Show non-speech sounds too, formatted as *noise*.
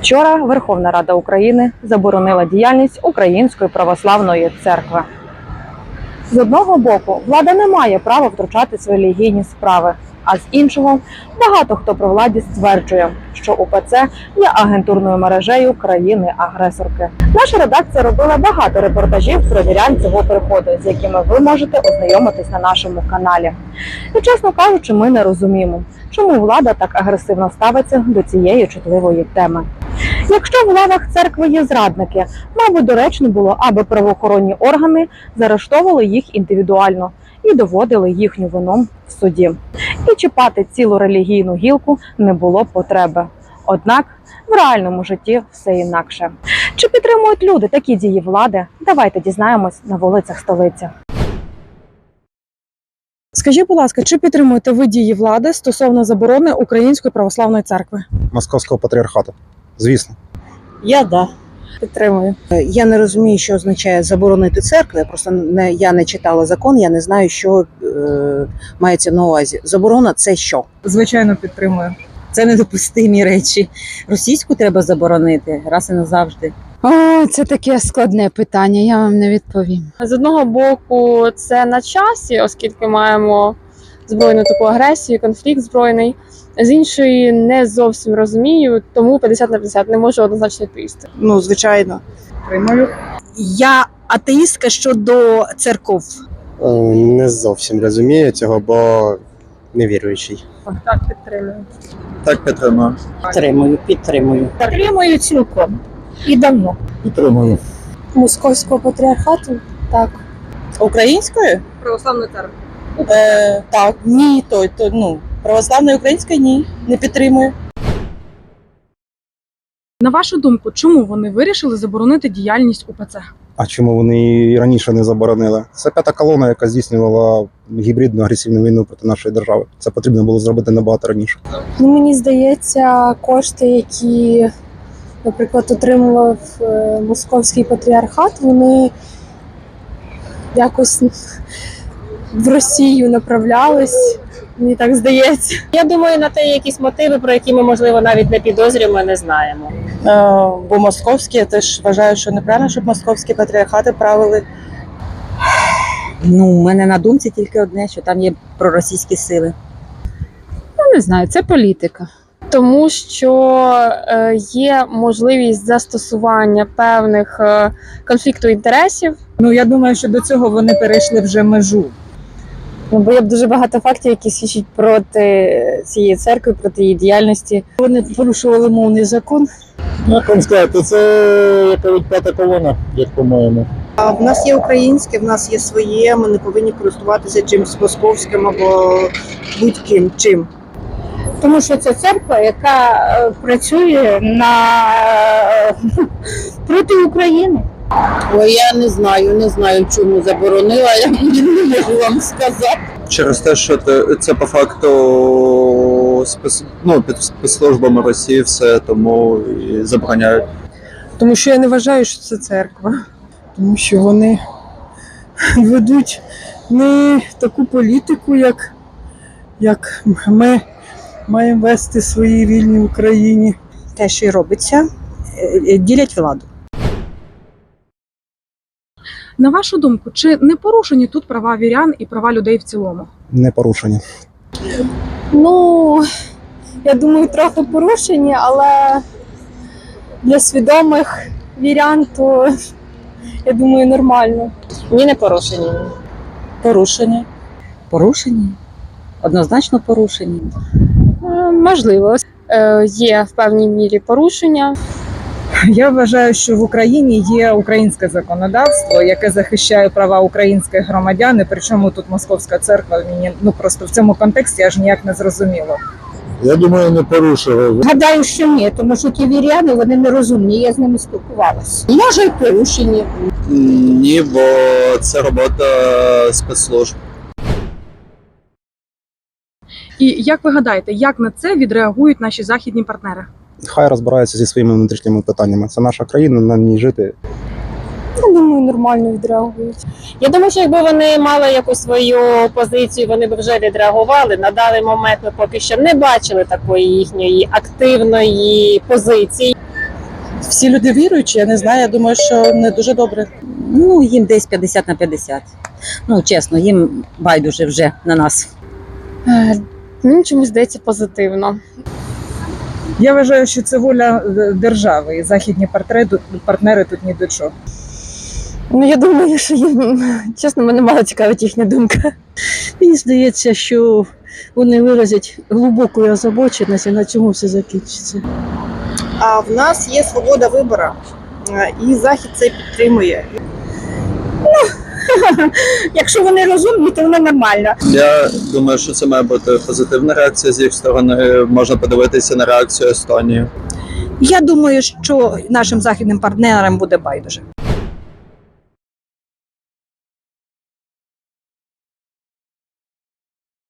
Вчора Верховна Рада України заборонила діяльність Української православної церкви. З одного боку, влада не має права втручатися в релігійні справи, а з іншого, багато хто при владі стверджує, що УПЦ є агентурною мережею країни-агресорки. Наша редакція робила багато репортажів про вірян цього приходу, з якими ви можете ознайомитись на нашому каналі. І чесно кажучи, ми не розуміємо, чому влада так агресивно ставиться до цієї чутливої теми. Якщо в лавах церкви є зрадники, мабуть, доречно було, аби правоохоронні органи заарештовували їх індивідуально і доводили їхню вину в суді. І чіпати цілу релігійну гілку не було потреби. Однак в реальному житті все інакше. Чи підтримують люди такі дії влади? Давайте дізнаємось на вулицях столиці. Скажіть, будь ласка, чи підтримуєте ви дії влади стосовно заборони Української православної церкви? Московського патріархату. Звісно. Я да. Підтримую. Е, Я не розумію, що означає заборонити церкви. Просто не я не читала закон, я не знаю, що е, мається на увазі. Заборона це що? Звичайно, підтримую. Це недопустимі речі. Російську треба заборонити раз і назавжди. О, це таке складне питання, я вам не відповім. З одного боку, це на часі, оскільки маємо збройну таку агресію, конфлікт збройний. З іншої не зовсім розумію, тому 50 на 50 не можу однозначно відповісти. Ну, звичайно. Підтримую. Я атеїстка щодо церков. Е, Не зовсім розумію цього, бо не віруючий. Так, підтримую. Так, підтримую. Підтримую, підтримую. Підтримую цілком і давно. Підтримую. Московського патріархату? Так. Українською? Православна церква. Е, так, ні, то, то ну православної української ні, не підтримую. На вашу думку, чому вони вирішили заборонити діяльність УПЦ? А чому вони і раніше не заборонили? Це п'ята колона, яка здійснювала гібридну агресивну війну проти нашої держави. Це потрібно було зробити набагато раніше. Ну, мені здається, кошти, які, наприклад, отримував е, московський патріархат, вони якось в Росію направлялись. Мені так здається. Я думаю, на те є якісь мотиви, про які ми, можливо, навіть не підозрюємо, не знаємо. Е, бо московські, я теж вважаю, що неправильно, щоб московські патріархати правили. Ну, у мене на думці тільки одне, що там є проросійські сили. Ну, не знаю, це політика. Тому що е, є можливість застосування певних е, конфлікту інтересів. Ну я думаю, що до цього вони перейшли вже межу. Ну, бо є дуже багато фактів, які свідчать проти цієї церкви, проти її діяльності. Вони порушували мовний закон. Як вам сказати, це яка від п'ята колона, як по-моєму. А в нас є українське, в нас є своє. Ми не повинні користуватися чимось московським або будь-ким чим. Тому що це церква, яка е, працює на е, *laughs* проти України. Ой, я не знаю, не знаю, чому заборонила. Я *laughs* не можу вам сказати. Через те, що це, по факту спец, ну, під спецслужбами Росії все, тому і забороняють. Тому що я не вважаю, що це церква. Тому що вони ведуть не таку політику, як, як ми маємо вести в своїй вільній Україні. Те, що й робиться, е, ділять владу. На вашу думку, чи не порушені тут права вірян і права людей в цілому? Не порушені. Ну, я думаю, трохи порушені, але для свідомих вірян, то я думаю, нормально. Ні, не порушені. Порушення. Порушені? Однозначно порушені. Е, Можливо, Е, є в певній мірі порушення. Я вважаю, що в Україні є українське законодавство, яке захищає права українських громадян. І причому тут московська церква мені ну просто в цьому контексті аж ніяк не зрозуміло. Я думаю, не порушили. Гадаю, що ні, тому що ті віряни вони нерозумні, я з ними спілкувалася. Може, й порушені. Ні, бо це робота спецслужб. І як ви гадаєте, як на це відреагують наші західні партнери? Хай розбираються зі своїми внутрішніми питаннями. Це наша країна, на ній жити. Я думаю, нормально відреагують. Я думаю, що якби вони мали якусь свою позицію, вони б вже відреагували. На даний момент ми поки що не бачили такої їхньої активної позиції. Всі люди віруючі, я не знаю, я думаю, що не дуже добре. Ну, їм десь 50 на 50. Ну, чесно, їм байдуже вже на нас. Е, Мені чомусь здається позитивно. Я вважаю, що це воля е, держави, і західні партнери, партнери тут ні до чого. Ну я думаю, що їм чесно, мене мало цікавить їхня думка. Мені здається, що вони виразять глибоку озабоченість і на цьому все закінчиться. А в нас є свобода вибору, е, і захід це підтримує. *laughs* Якщо вони розумні, то воно нормально. Я думаю, що це має бути позитивна реакція з їх сторони. Можна подивитися на реакцію Естонії. Я думаю, що нашим західним партнерам буде байдуже.